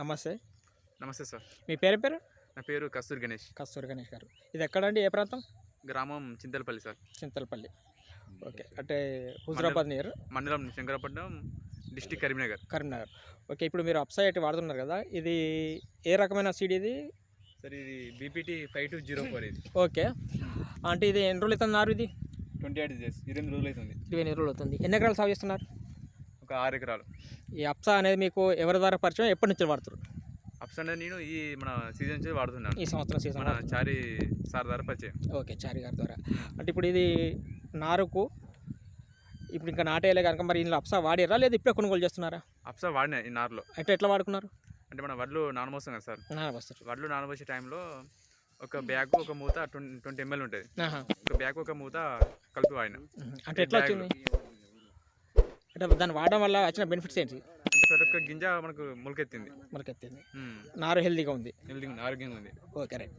నమస్తే. నమస్తే సార్. మీ పేరు పేరు? నా పేరు కస్తూరి గణేష్. కస్తూరి గణేష్ గారు. ఇది ఎక్కడండి? ఏ ప్రాంతం? గ్రామం చింతలపల్లి సార్. చింతలపల్లి. ఓకే. అంటే హుజరాబాద్ నియర్? మండలం శంకరపట్నం డిస్టిక్ కరీంనగర్. కరీంనగర్. ఓకే ఇప్పుడు మీరు అప్సైట్ వాడుతున్నారు కదా ఇది ఏ రకమైన సీడ్ ఇది? సార్ ఇది BPT five two zero four ఇది. ఓకే. అంటే ఇది ఎన్ని రోజులు అవుతుంది నారు ఇది? Twenty eight days. ఇరవై రోజులు అవుతుంది. ఇరవై రోజులు అవుతుంది. ఎన్ని ఎకరాలు సాగు చేస్తున్నారు? ఒక ఆరు ఎకరాలు. ఈ అప్సా అనేది మీకు ఎవరి ద్వారా పరిచయం? ఎప్పటి నుంచి వాడుతారు అప్స్ అంటే నేను ఈ మన సీజన్ నుంచి వాడుతున్నాను. ఈ సంవత్సరం సీజన్ మన చారి సార్ ద్వారా పరిచయం. ఓకే చారి గారి ద్వారా. అంటే ఇప్పుడు ఇది నారుకు ఇప్పుడు ఇంకా నాటేయలే కనుక మరి ఇందులో అప్సా వాడారా? లేదా ఇప్పుడే కొనుగోలు చేస్తున్నారా? అప్సా వాడిన ఈ నారులో. అంటే ఎట్లా వాడుకున్నారు? అంటే మన వడ్లు నానమోస్తాం కదా సార్. నానబస్తారు. వడ్లు నానబోసే టైంలో ఒక బ్యాగ్ ఒక మూత ట్వంటీ ఎంఎల్ ఉంటుంది. ఒక బ్యాగ్ ఒక మూత కలిపి వాడిన. అంటే ఎట్లా వచ్చింది? అంటే దాన్ని వాడడం వల్ల వచ్చిన బెనిఫిట్స్ ఏంటి? ప్రతి ఒక్క గింజ మనకు మొలకెత్తింది. ఉమ్. నారు హెల్తీగా ఉంది. హెల్తీగా ఉంది ఆరోగ్యంగా ఉంది. Okay right.